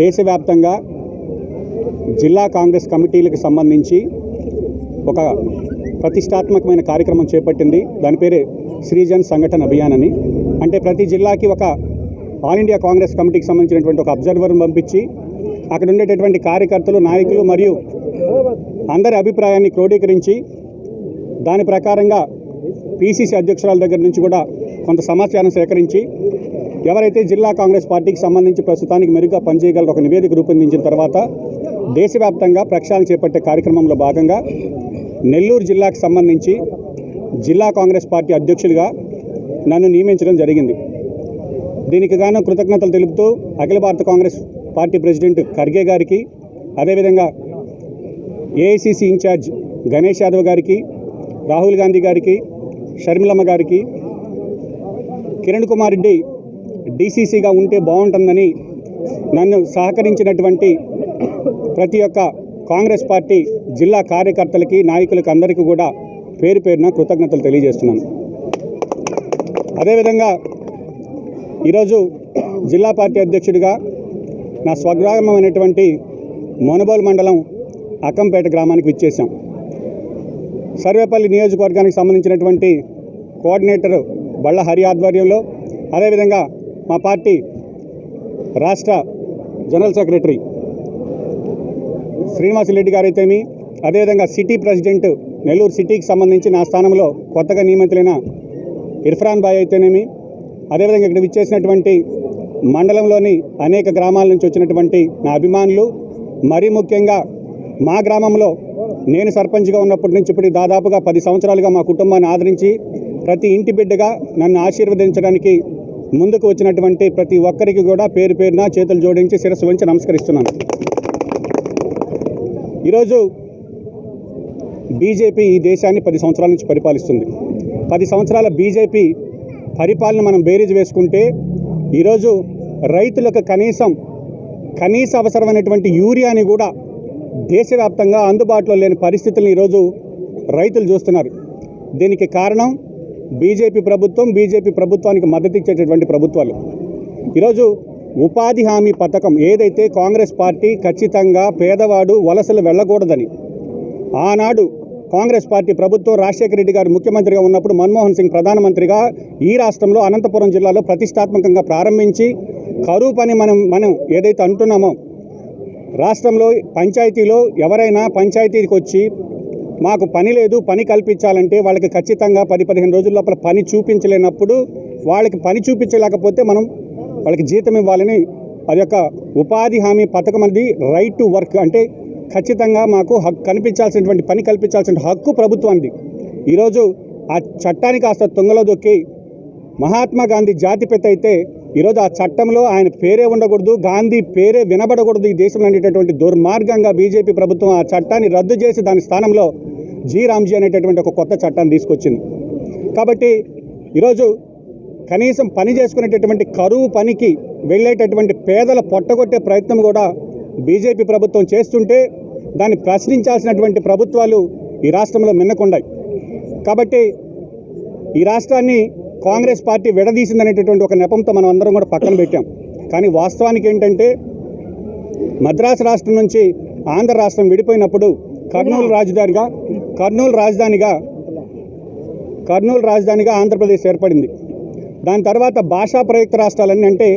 దేశవ్యాప్తంగా జిల్లా కాంగ్రెస్ కమిటీలకు సంబంధించి ఒక ప్రతిష్టాత్మకమైన కార్యక్రమం చేపట్టింది. దాని పేరే శ్రీజన్ సంఘటన అభియాన్ అని అంటే ప్రతి జిల్లాకి ఒక ఆల్ ఇండియా కాంగ్రెస్ కమిటీకి సంబంధించినటువంటి ఒక అబ్జర్వర్ను పంపించి అక్కడ ఉండేటటువంటి కార్యకర్తలు నాయకులు మరియు అందరి అభిప్రాయాన్ని క్రోడీకరించి దాని ప్రకారంగా పీసీసీ అధ్యక్షురాల దగ్గర నుంచి కూడా కొంత సమాచారం సేకరించి ఎవరైతే జిల్లా కాంగ్రెస్ పార్టీకి సంబంధించి ప్రస్తుతానికి మెరుగ్గా పనిచేయగలరు ఒక నివేదిక రూపొందించిన తర్వాత దేశవ్యాప్తంగా ప్రక్షాళన చేపట్టే కార్యక్రమంలో భాగంగా నెల్లూరు జిల్లాకు సంబంధించి జిల్లా కాంగ్రెస్ పార్టీ అధ్యక్షులుగా నన్ను నియమించడం జరిగింది. దీనికి గాను కృతజ్ఞతలు తెలుపుతూ అఖిల భారత కాంగ్రెస్ పార్టీ ప్రెసిడెంట్ ఖర్గే గారికి అదేవిధంగా ఏఐసిసి ఇన్ఛార్జ్ గణేష్ యాదవ్ గారికి రాహుల్ గాంధీ గారికి షర్మిలమ్మ గారికి కిరణ్ కుమార్ రెడ్డి డీసీసీగా ఉంటే బాగుంటుందని నన్ను సహకరించినటువంటి ప్రతి ఒక్క కాంగ్రెస్ పార్టీ జిల్లా కార్యకర్తలకి నాయకులకి అందరికీ కూడా పేరు పేరున కృతజ్ఞతలు తెలియజేస్తున్నాను. అదేవిధంగా ఈరోజు జిల్లా పార్టీ అధ్యక్షుడిగా నా స్వగ్రామమైనటువంటి మొనబోల్ మండలం అక్కంపేట గ్రామానికి విచ్చేశాం. సర్వేపల్లి నియోజకవర్గానికి సంబంధించినటువంటి కోఆర్డినేటర్ బళ్ళ హరి ఆధ్వర్యంలో అదేవిధంగా మా పార్టీ రాష్ట్ర జనరల్ సెక్రటరీ శ్రీనివాసరెడ్డి గారైతేమి అదేవిధంగా సిటీ ప్రెసిడెంట్ నెల్లూరు సిటీకి సంబంధించి నా స్థానంలో కొత్తగా నియమితులైన ఇర్ఫాన్ బాయ్ అయితేనేమి అదేవిధంగా ఇక్కడ విచ్చేసినటువంటి మండలంలోని అనేక గ్రామాల నుంచి వచ్చినటువంటి నా అభిమానులు మరీ ముఖ్యంగా మా గ్రామంలో నేను సర్పంచ్గా ఉన్నప్పటి నుంచి ఇప్పుడు దాదాపుగా పది సంవత్సరాలుగా మా కుటుంబాన్ని ఆదరించి ప్రతి ఇంటి బిడ్డగా నన్ను ఆశీర్వదించడానికి ముందుకు వచ్చినటువంటి ప్రతి ఒక్కరికి కూడా పేరు పేరున చేతులు జోడించి శిరస్సు వంచి నమస్కరిస్తున్నాను. ఈరోజు బీజేపీ ఈ దేశాన్ని పది సంవత్సరాల నుంచి పరిపాలిస్తుంది. పది సంవత్సరాల బీజేపీ పరిపాలన మనం బేరీజ్ వేసుకుంటే ఈరోజు రైతులకు కనీసం కనీస అవసరమైనటువంటి యూరియాని కూడా దేశవ్యాప్తంగా అందుబాటులో లేని పరిస్థితులను ఈరోజు రైతులు చూస్తున్నారు. దీనికి కారణం బీజేపీ ప్రభుత్వం బీజేపీ ప్రభుత్వానికి మద్దతు ఇచ్చేటటువంటి ప్రభుత్వాలు. ఈరోజు ఉపాధి హామీ పథకం ఏదైతే కాంగ్రెస్ పార్టీ ఖచ్చితంగా పేదవాడు వలసలు వెళ్ళకూడదని ఆనాడు కాంగ్రెస్ పార్టీ ప్రభుత్వం రాజశేఖర రెడ్డి గారు ముఖ్యమంత్రిగా ఉన్నప్పుడు మన్మోహన్ సింగ్ ప్రధానమంత్రిగా ఈ రాష్ట్రంలో అనంతపురం జిల్లాలో ప్రతిష్టాత్మకంగా ప్రారంభించి కరువు పని మనం మనం ఏదైతే అంటున్నామో రాష్ట్రంలో పంచాయతీలో ఎవరైనా పంచాయతీకి వచ్చి మాకు పని లేదు పని కల్పించాలంటే వాళ్ళకి ఖచ్చితంగా పది పదిహేను రోజుల లోపల పని చూపించలేనప్పుడు వాళ్ళకి పని చూపించలేకపోతే మనం వాళ్ళకి జీతం ఇవ్వాలని అది యొక్క ఉపాధి హామీ పథకం అనేది రైట్ టు వర్క్ అంటే ఖచ్చితంగా మాకు హక్కు కనిపించాల్సినటువంటి పని కల్పించాల్సిన హక్కు ప్రభుత్వానికి ఈరోజు ఆ చట్టాన్ని కాస్త తొంగలో దొక్కి మహాత్మా గాంధీ జాతిపిత అయితే ఈరోజు ఆ చట్టంలో ఆయన పేరే ఉండకూడదు గాంధీ పేరే వినబడకూడదు ఈ దేశంలో అనేటటువంటి దుర్మార్గంగా బీజేపీ ప్రభుత్వం ఆ చట్టాన్ని రద్దు చేసి దాని స్థానంలో జీ రామ్జీ అనేటటువంటి ఒక కొత్త చట్టాన్ని తీసుకొచ్చింది. కాబట్టి ఈరోజు కనీసం పని చేసుకునేటటువంటి కరువు పనికి వెళ్ళేటటువంటి పేదల పొట్టగొట్టే ప్రయత్నం కూడా బీజేపీ ప్రభుత్వం చేస్తుంటే దాన్ని ప్రశ్నించాల్సినటువంటి ప్రభుత్వాలు ఈ రాష్ట్రంలో మిన్నకుండాయి. కాబట్టి ఈ రాష్ట్రాన్ని కాంగ్రెస్ పార్టీ విడదీసిందనేటటువంటి ఒక నెపంతో మనం అందరం కూడా పక్కన పెట్టాం. కానీ వాస్తవానికి ఏంటంటే మద్రాసు రాష్ట్రం నుంచి ఆంధ్ర రాష్ట్రం విడిపోయినప్పుడు కర్నూలు రాజధానిగా కర్నూలు రాజధానిగా కర్నూలు రాజధానిగా ఆంధ్రప్రదేశ్ ఏర్పడింది. దాని తర్వాత భాషా ప్రయుక్త రాష్ట్రాలన్నీ అంటే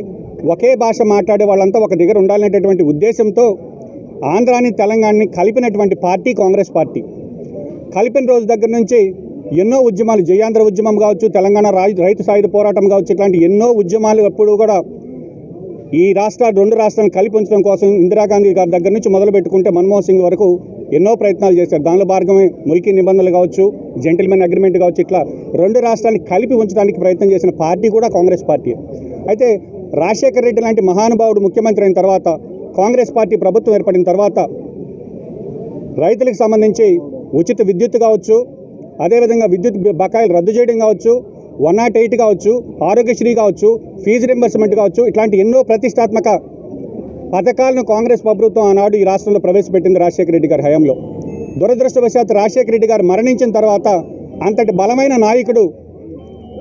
ఒకే భాష మాట్లాడే వాళ్ళంతా ఒక దగ్గర ఉండాలనేటటువంటి ఉద్దేశంతో ఆంధ్రాని తెలంగాణని కలిపినటువంటి పార్టీ కాంగ్రెస్ పార్టీ. కలిపిన రోజు దగ్గర నుంచి ఎన్నో ఉద్యమాలు జయాంధ్ర ఉద్యమం కావచ్చు తెలంగాణ రాజు రైతు సాయుధ పోరాటం కావచ్చు ఇట్లాంటి ఎన్నో ఉద్యమాలు ఎప్పుడు కూడా ఈ రాష్ట్రాలు రెండు రాష్ట్రాలను కలిపి ఉంచడం కోసం ఇందిరాగాంధీ గారి దగ్గర నుంచి మొదలు పెట్టుకుంటే మన్మోహన్ సింగ్ వరకు ఎన్నో ప్రయత్నాలు చేశారు. దానిలో భాగమే మురికి నిబంధనలు కావచ్చు జెంటిల్మెన్ అగ్రిమెంట్ కావచ్చు ఇట్లా రెండు రాష్ట్రాన్ని కలిపి ఉంచడానికి ప్రయత్నం చేసిన పార్టీ కూడా కాంగ్రెస్ పార్టీ. అయితే రాజశేఖర రెడ్డి లాంటి మహానుభావుడు ముఖ్యమంత్రి అయిన తర్వాత కాంగ్రెస్ పార్టీ ప్రభుత్వం ఏర్పడిన తర్వాత రైతులకు సంబంధించి ఉచిత విద్యుత్ కావచ్చు అదేవిధంగా విద్యుత్ బకాయిలు రద్దు చేయడం కావచ్చు వన్ నాట్ ఎయిట్ కావచ్చు ఆరోగ్యశ్రీ కావచ్చు ఫీజు రింబర్స్మెంట్ కావచ్చు ఇట్లాంటి ఎన్నో ప్రతిష్టాత్మక పథకాలను కాంగ్రెస్ ప్రభుత్వం ఆనాడు ఈ రాష్ట్రంలో ప్రవేశపెట్టింది రాజశేఖర రెడ్డి గారి హయాంలో. దురదృష్టవశాత్తు రాజశేఖర రెడ్డి గారు మరణించిన తర్వాత అంతటి బలమైన నాయకుడు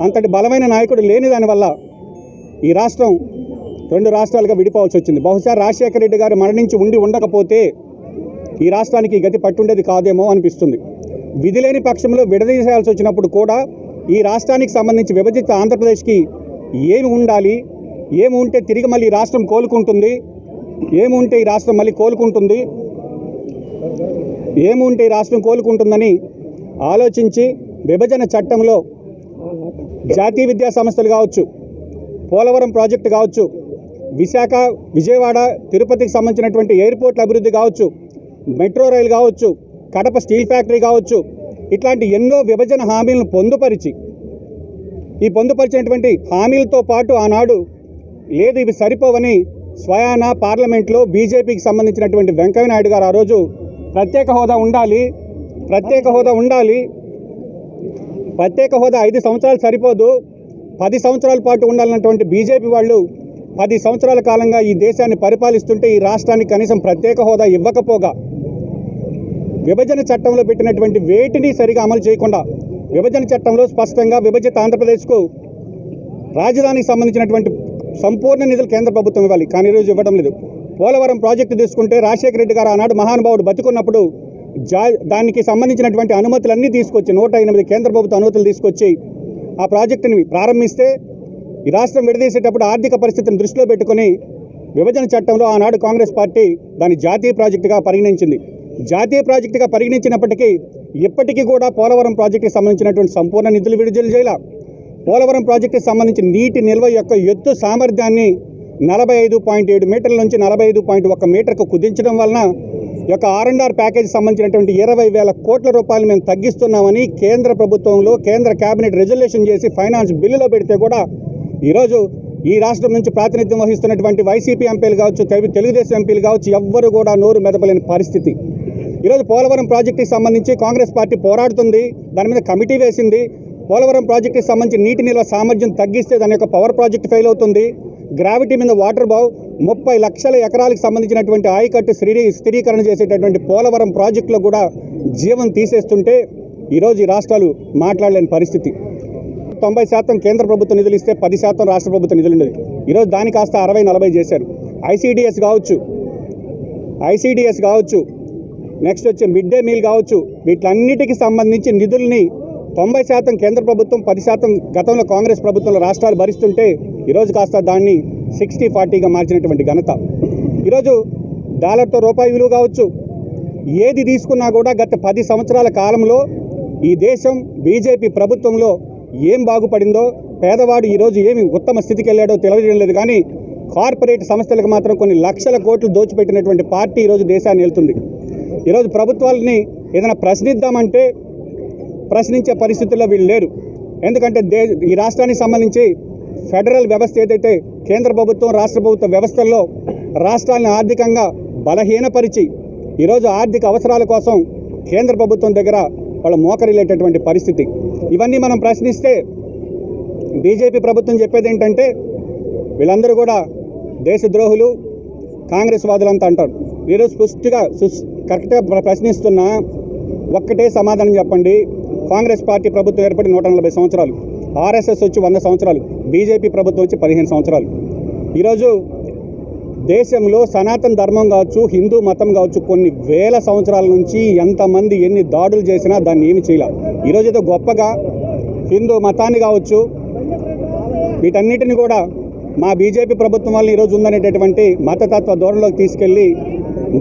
అంతటి బలమైన నాయకుడు లేని దానివల్ల ఈ రాష్ట్రం రెండు రాష్ట్రాలుగా విడిపోవాల్సి వచ్చింది. బహుశా రాజశేఖర రెడ్డి గారు మరణించి ఉండి ఉండకపోతే ఈ రాష్ట్రానికి గతి పట్టుండేది కాదేమో అనిపిస్తుంది. విధిలేని పక్షంలో విడదీసేయాల్సి వచ్చినప్పుడు కూడా ఈ రాష్ట్రానికి సంబంధించి విభజిత ఆంధ్రప్రదేశ్కి ఏమి ఉండాలి? ఏమి ఉంటే తిరిగి మళ్ళీ ఈ రాష్ట్రం కోలుకుంటుంది? ఏమి ఉంటే ఈ రాష్ట్రం మళ్ళీ కోలుకుంటుంది? ఏమి ఉంటే ఈ రాష్ట్రం కోలుకుంటుందని ఆలోచించి విభజన చట్టంలో జాతీయ విద్యా సంస్థలు కావచ్చు పోలవరం ప్రాజెక్టు కావచ్చు విశాఖ విజయవాడ తిరుపతికి సంబంధించినటువంటి ఎయిర్పోర్ట్ల అభివృద్ధి కావచ్చు మెట్రో రైలు కావచ్చు కడప స్టీల్ ఫ్యాక్టరీ కావచ్చు ఇట్లాంటి ఎన్నో విభజన హామీలను పొందుపరిచి ఈ పొందుపరిచినటువంటి హామీలతో పాటు ఆనాడు లేదు ఇవి సరిపోవని స్వయాన పార్లమెంట్లో బీజేపీకి సంబంధించినటువంటి వెంకయ్య నాయుడు గారు ఆ రోజు ప్రత్యేక హోదా ఉండాలి ప్రత్యేక హోదా ఉండాలి ప్రత్యేక హోదా ఐదు సంవత్సరాలు సరిపోదు పది సంవత్సరాల పాటు ఉండాలన్నటువంటి బీజేపీ వాళ్ళు పది సంవత్సరాల కాలంగా ఈ దేశాన్ని పరిపాలిస్తుంటే ఈ రాష్ట్రానికి కనీసం ప్రత్యేక హోదా ఇవ్వకపోగా విభజన చట్టంలో పెట్టినటువంటి వేటిని సరిగా అమలు చేయకుండా విభజన చట్టంలో స్పష్టంగా విభజిత ఆంధ్రప్రదేశ్కు రాజధానికి సంబంధించినటువంటి సంపూర్ణ నిధులు కేంద్ర ప్రభుత్వం ఇవ్వాలి. కానీ ఈరోజు ఇవ్వడం లేదు. పోలవరం ప్రాజెక్టు తీసుకుంటే రాజశేఖర రెడ్డి గారు ఆనాడు మహానుభావుడు బతుకున్నప్పుడు జా దానికి సంబంధించినటువంటి అనుమతులన్నీ తీసుకొచ్చి నూట ఎనిమిది కేంద్ర ప్రభుత్వ అనుమతులు తీసుకొచ్చి ఆ ప్రాజెక్టుని ప్రారంభిస్తే ఈ రాష్ట్రం విడదీసేటప్పుడు ఆర్థిక పరిస్థితిని దృష్టిలో పెట్టుకొని విభజన చట్టంలో ఆనాడు కాంగ్రెస్ పార్టీ దాన్ని జాతీయ ప్రాజెక్టుగా పరిగణించింది. జాతీయ ప్రాజెక్టుగా పరిగణించినప్పటికీ ఇప్పటికీ కూడా పోలవరం ప్రాజెక్టుకి సంబంధించినటువంటి సంపూర్ణ నిధులు విడుదల చేయాల. పోలవరం ప్రాజెక్టుకి సంబంధించిన నీటి నిల్వ యొక్క ఎత్తు సామర్థ్యాన్ని నలభై ఐదు పాయింట్ ఏడు మీటర్ల నుంచి నలభై ఐదు పాయింట్ ఒక మీటర్కు కుదించడం వలన యొక్క ఆర్ అండ్ ఆర్ ప్యాకేజ్ సంబంధించినటువంటి ఇరవై వేల కోట్ల రూపాయలు మేము తగ్గిస్తున్నామని కేంద్ర ప్రభుత్వంలో కేంద్ర కేబినెట్ రెజల్యూషన్ చేసి ఫైనాన్స్ బిల్లులో పెడితే కూడా ఈరోజు ఈ రాష్ట్రం నుంచి ప్రాతినిధ్యం వహిస్తున్నటువంటి వైసీపీ ఎంపీలు కావచ్చు తెలుగుదేశం ఎంపీలు కావచ్చు ఎవ్వరు కూడా నోరు మెదపలేని పరిస్థితి. ఈరోజు పోలవరం ప్రాజెక్టుకి సంబంధించి కాంగ్రెస్ పార్టీ పోరాడుతుంది దాని మీద కమిటీ వేసింది. పోలవరం ప్రాజెక్టుకి సంబంధించి నీటి నిల్వ సామర్థ్యం తగ్గిస్తే దాని యొక్క పవర్ ప్రాజెక్ట్ ఫెయిల్ అవుతుంది. గ్రావిటీ మీద వాటర్ బావ్ ముప్పై లక్షల ఎకరాలకు సంబంధించినటువంటి ఆయకట్టు స్థిరీ స్థిరీకరణ చేసేటటువంటి పోలవరం ప్రాజెక్టులో కూడా జీవం తీసేస్తుంటే ఈరోజు ఈ రాష్ట్రాలు మాట్లాడలేని పరిస్థితి. తొంభై శాతం కేంద్ర ప్రభుత్వ నిధులు ఇస్తే పది శాతం రాష్ట్ర ప్రభుత్వ నిధులు ఉండేది ఈరోజు దాని కాస్త అరవై నలభై చేశారు. ఐసీడిఎస్ కావచ్చు. ఐసీడిఎస్ కావచ్చు. నెక్స్ట్ వచ్చే మిడ్ డే మీల్ కావచ్చు. వీటన్నిటికి సంబంధించి నిధుల్ని తొంభై శాతం కేంద్ర ప్రభుత్వం పది శాతం గతంలో కాంగ్రెస్ ప్రభుత్వంలో రాష్ట్రాలు భరిస్తుంటే ఈరోజు కాస్త దాన్ని సిక్స్టీ ఫార్టీగా మార్చినటువంటి ఘనత. ఈరోజు డాలర్తో రూపాయి విలువ కావచ్చు. ఏది తీసుకున్నా కూడా గత పది సంవత్సరాల కాలంలో ఈ దేశం బీజేపీ ప్రభుత్వంలో ఏం బాగుపడిందో పేదవాడు ఈరోజు ఏమి ఉత్తమ స్థితికి వెళ్ళాడో తెలియజేయడం లేదు కానీ కార్పొరేట్ సంస్థలకు మాత్రం కొన్ని లక్షల కోట్లు దోచిపెట్టినటువంటి పార్టీ ఈరోజు దేశాన్ని వెళ్తుంది ఈరోజు ప్రభుత్వాలని ఏదైనా ప్రశ్నిద్దామంటే ప్రశ్నించే పరిస్థితుల్లో వీళ్ళు లేరు. ఎందుకంటే దే ఈ రాష్ట్రానికి సంబంధించి ఫెడరల్ వ్యవస్థ ఏదైతే కేంద్ర ప్రభుత్వం రాష్ట్ర ప్రభుత్వ వ్యవస్థల్లో రాష్ట్రాలను ఆర్థికంగా బలహీనపరిచి ఈరోజు ఆర్థిక అవసరాల కోసం కేంద్ర ప్రభుత్వం దగ్గర వాళ్ళు మోకరిల్లేటటువంటి పరిస్థితి. ఇవన్నీ మనం ప్రశ్నిస్తే బీజేపీ ప్రభుత్వం చెప్పేది ఏంటంటే వీళ్ళందరూ కూడా దేశద్రోహులు కాంగ్రెస్ వాదులంతా అంటారు. ఈరోజు స్పష్టిగా కరెక్ట్గా ప్రశ్నిస్తున్న ప్రశ్నిస్తున్నా ఒక్కటే సమాధానం చెప్పండి. కాంగ్రెస్ పార్టీ ప్రభుత్వం ఏర్పడి నూట నలభై సంవత్సరాలు. ఆర్ఎస్ఎస్ వచ్చి వంద సంవత్సరాలు. బీజేపీ ప్రభుత్వం వచ్చి పదిహేను సంవత్సరాలు. ఈరోజు దేశంలో సనాతన ధర్మం కావచ్చు హిందూ మతం కావచ్చు కొన్ని వేల సంవత్సరాల నుంచి ఎంతమంది ఎన్ని దాడులు చేసినా దాన్ని ఏమి చేయాల. ఈరోజు ఏదో గొప్పగా హిందూ మతాన్ని కావచ్చు వీటన్నిటిని కూడా మా బీజేపీ ప్రభుత్వం వల్ల ఈరోజు ఉందనేటటువంటి మతతత్వ ధోరణిలోకి తీసుకెళ్ళి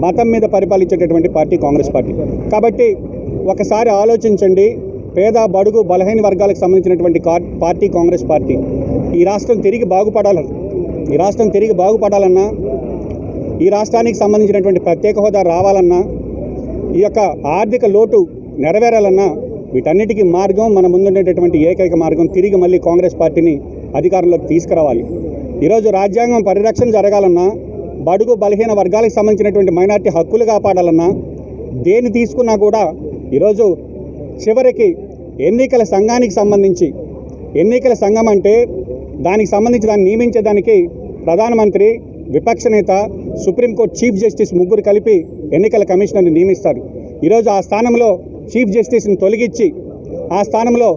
మతం మీద పరిపాలించేటటువంటి పార్టీ కాంగ్రెస్ పార్టీ. కాబట్టి ఒకసారి ఆలోచించండి పేద బడుగు బలహీన వర్గాలకు సంబంధించినటువంటి పార్టీ కాంగ్రెస్ పార్టీ. ఈ రాష్ట్రం తిరిగి బాగుపడాలని ఈ రాష్ట్రం తిరిగి బాగుపడాలన్నా ఈ రాష్ట్రానికి సంబంధించినటువంటి ప్రత్యేక హోదా రావాలన్నా ఈ యొక్క ఆర్థిక లోటు నెరవేరాలన్నా వీటన్నిటికీ మార్గం మన ముందుండేటటువంటి ఏకైక మార్గం తిరిగి మళ్ళీ కాంగ్రెస్ పార్టీని అధికారంలోకి తీసుకురావాలి. ఈరోజు రాజ్యాంగం పరిరక్షణ జరగాలన్నా బడుగు బలహీన వర్గాలకు సంబంధించినటువంటి మైనార్టీ హక్కులు కాపాడాలన్నా దేని తీసుకున్నా కూడా ఈరోజు చివరికి ఎన్నికల సంఘానికి సంబంధించి ఎన్నికల సంఘం అంటే దానికి సంబంధించి దాన్ని నియమించేదానికి ప్రధానమంత్రి విపక్ష నేత సుప్రీంకోర్టు చీఫ్ జస్టిస్ ముగ్గురు కలిపి ఎన్నికల కమిషనర్ని నియమిస్తారు. ఈరోజు ఆ స్థానంలో చీఫ్ జస్టిస్ని తొలగించి ఆ స్థానంలో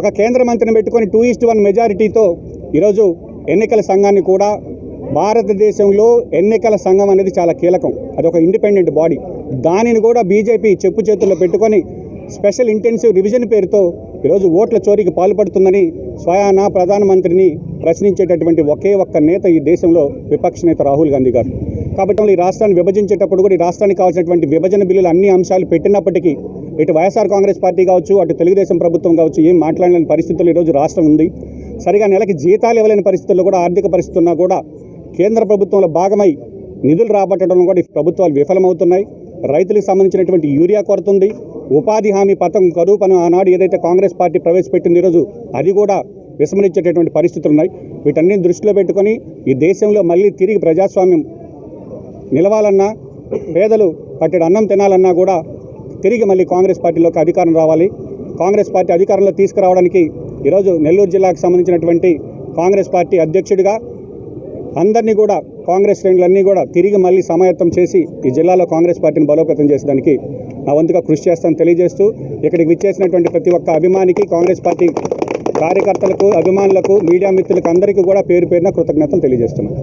ఒక కేంద్ర మంత్రిని పెట్టుకొని టూ ఈస్ట్ వన్ మెజారిటీతో ఈరోజు ఎన్నికల సంఘాన్ని కూడా భారతదేశంలో ఎన్నికల సంఘం అనేది చాలా కీలకం. అది ఒక ఇండిపెండెంట్ బాడీ. దానిని కూడా బీజేపీ చెప్పు చేతుల్లో పెట్టుకొని స్పెషల్ ఇంటెన్సివ్ రివిజన్ పేరుతో ఈరోజు ఓట్ల చోరీకి పాల్పడుతుందని స్వయాన ప్రధానమంత్రిని ప్రశ్నించేటటువంటి ఒకే ఒక్క నేత ఈ దేశంలో విపక్ష నేత రాహుల్ గాంధీ గారు. కాబట్టి ఈ రాష్ట్రాన్ని విభజించేటప్పుడు కూడా ఈ రాష్ట్రానికి కావాల్సినటువంటి విభజన బిల్లులు అన్ని అంశాలు పెట్టినప్పటికీ ఇటు వైఎస్ఆర్ కాంగ్రెస్ పార్టీ కావచ్చు అటు తెలుగుదేశం ప్రభుత్వం కావచ్చు ఏం మాట్లాడలేని పరిస్థితుల్లో ఈరోజు రాష్ట్రం ఉంది. సరిగా నెలకి జీతాలు ఇవ్వలేని పరిస్థితుల్లో కూడా ఆర్థిక పరిస్థితుల్లో కూడా కేంద్ర ప్రభుత్వంలో భాగమై నిధులు రాబట్టడంలో కూడా ఈ ప్రభుత్వాలు విఫలమవుతున్నాయి. రైతులకు సంబంధించినటువంటి యూరియా కొరత ఉంది. ఉపాధి హామీ పథకం కరువు పను ఆనాడు ఏదైతే కాంగ్రెస్ పార్టీ ప్రవేశపెట్టింది ఈరోజు అది కూడా విస్మరించేటటువంటి పరిస్థితులు ఉన్నాయి. వీటన్ని దృష్టిలో పెట్టుకొని ఈ దేశంలో మళ్ళీ తిరిగి ప్రజాస్వామ్యం నిలవాలన్నా పేదలు పట్టెడు అన్నం తినాలన్నా కూడా తిరిగి మళ్ళీ కాంగ్రెస్ పార్టీలోకి అధికారం రావాలి. కాంగ్రెస్ పార్టీ అధికారంలో తీసుకురావడానికి ఈరోజు నెల్లూరు జిల్లాకు సంబంధించినటువంటి కాంగ్రెస్ పార్టీ అధ్యక్షుడిగా అందరినీ కూడా కాంగ్రెస్ శ్రేణులన్నీ కూడా తిరిగి మళ్ళీ సమాయత్తం చేసి ఈ జిల్లాలో కాంగ్రెస్ పార్టీని బలోపేతం చేసేదానికి నా వంతుగా కృషి చేస్తానని తెలియజేస్తూ ఇక్కడికి విచ్చేసినటువంటి ప్రతి ఒక్క అభిమానికి కాంగ్రెస్ పార్టీ కార్యకర్తలకు అభిమానులకు మీడియా మిత్రులకు అందరికీ కూడా పేరు పేరున కృతజ్ఞతలు తెలియజేస్తున్నాను.